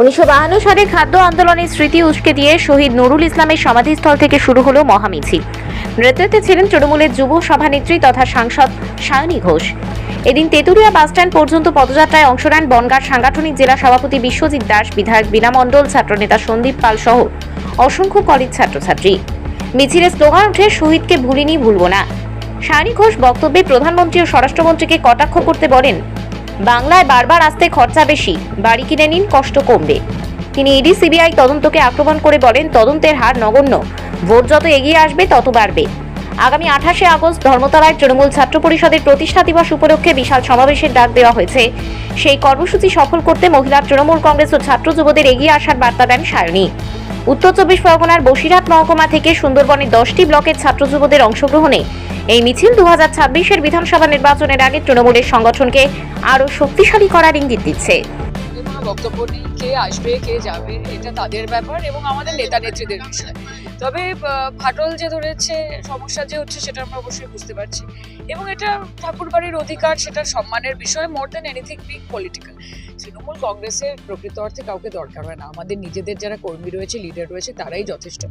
উনিশশো সালে খাদ্য আন্দোলনের স্মৃতি উস্কে দিয়ে শহীদ নুরুল ইসলামের সমাধিস্থল থেকে শুরু হলো মহামিছিল। নেতৃত্বে ছিলেন তৃণমূলের যুব সভানেত্রী তথা সাংসদ সায়নী ঘোষ। এদিন তেঁতুলিয়া বাসস্ট্যান্ড পর্যন্ত পদযাত্রায় অংশ নেন বনগাঁর সাংগঠনিক জেলা সভাপতি বিশ্বজিৎ দাস, বিধায়ক বীণা মণ্ডল ছাত্রনেতা সন্দীপ পাল সহ অসংখ্য কলেজ ছাত্রছাত্রী। মিছিলের স্লোগান ওঠে, শহীদকে ভুলিনি ভুলব না। সায়নী ঘোষ বক্তব্যে প্রধানমন্ত্রী ও স্বরাষ্ট্রমন্ত্রীকে কটাক্ষ করতে বলেন বাংলায় বারবার আসতে খরচা বেশি। বাড়ি কিনে নিন, কষ্ট কমবে। তিনি ইডি, সিবিআই তদন্তকে আক্রমণ করে বলেন, তদন্তের হার নগণ্য। ভোট যত এগিয়ে আসবে, তত বাড়বে। আগামী আঠাশে আগস্ট ধর্মতলায় তৃণমূল ছাত্র পরিষদের প্রতিষ্ঠা দিবস উপলক্ষে বিশাল সমাবেশের ডাক দেওয়া হয়েছে। সেই কর্মসূচি সফল করতে মহিলা তৃণমূল কংগ্রেস ও ছাত্র যুবদের এগিয়ে আসার বার্তা দেন সায়নী। উত্তর চব্বিশ পরগনার বসিরহাট মহকুমা থেকে সুন্দরবনের দশটি ব্লকের ছাত্র যুবদের অংশগ্রহণে এই মিছিল দু হাজার ছাব্বিশের বিধানসভা নির্বাচনের আগে তৃণমূলের সংগঠনকে আরও শক্তিশালী করার ইঙ্গিত দিচ্ছে। বক্তব্য নেই কে আসবে, কে যাবে, এটা তাদের ব্যাপার এবং আমাদের নেতা নেত্রীদের বিষয়। তবে ফাটল যে ধরেছে, সমস্যা যে হচ্ছে, সেটা আমরা অবশ্যই বুঝতে পারছি। এবং এটা ঠাকুরবাড়ির অধিকার, সেটা সম্মানের বিষয়, more than anything big political Trinamool কংগ্রেসের প্রকৃত অর্থে কাউকে দরকার হয় না। আমাদের নিজেদের যারা কর্মী রয়েছে লিডার রয়েছে, তারাই যথেষ্ট।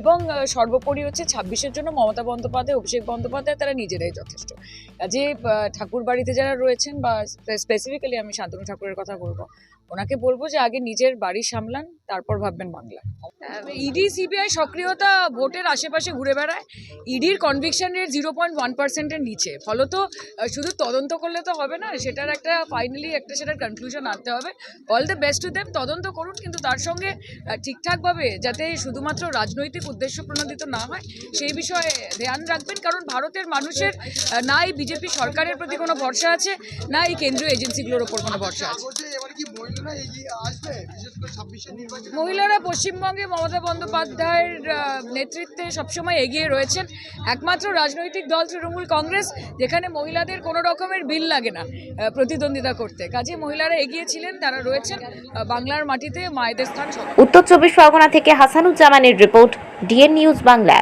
এবং সর্বোপরি হচ্ছে ছাব্বিশের জন্য মমতা বন্দ্যোপাধ্যায়, অভিষেক বন্দ্যোপাধ্যায়, তারা নিজেরাই যথেষ্ট। কাজে ঠাকুর বাড়িতে যারা রয়েছেন বা স্পেসিফিক্যালি আমি শান্তনু ঠাকুরের কথা বলব, ওনাকে বলব যে আগে নিজের বাড়ি সামলান, তারপর ভাববেন বাংলা ইডি, সিবিআই সক্রিয়তা ভোটের আশেপাশে ঘুরে বেড়ায়। ইডির conviction rate zero point one পার্সেন্টের নিচে। ফলত শুধু তদন্ত করলে তো হবে না, সেটার একটা ফাইনালি একটা সেটার কনক্লুশন আনতে হবে। All the best to them তদন্ত করুন কিন্তু তার সঙ্গে ঠিকঠাকভাবে যাতে শুধুমাত্র রাজনৈতিক উদ্দেশ্য প্রণোদিত না হয় সেই বিষয়ে ধ্যান রাখবেন। কারণ ভারতের মানুষের না এই বিজেপি সরকারের প্রতি কোনো ভরসা আছে না এই কেন্দ্রীয় এজেন্সিগুলোর ওপর কোনো ভরসা আছে। মহিলারা পশ্চিমবঙ্গে মমতা বন্দ্যোপাধ্যায়ের নেতৃত্বে সবসময় এগিয়ে রয়েছেন। একমাত্র রাজনৈতিক দল তৃণমূল কংগ্রেস যেখানে মহিলাদের কোনো রকমের বিল লাগে না প্রতিদ্বন্দ্বিতা করতে। কাজে মহিলারা এগিয়ে ছিলেন তারা রয়েছেন বাংলার মাটিতে মায়েদের স্থান উত্তর চব্বিশ পরগনা থেকে হাসানুজ্জামানের রিপোর্ট ডিএন নিউজ বাংলা।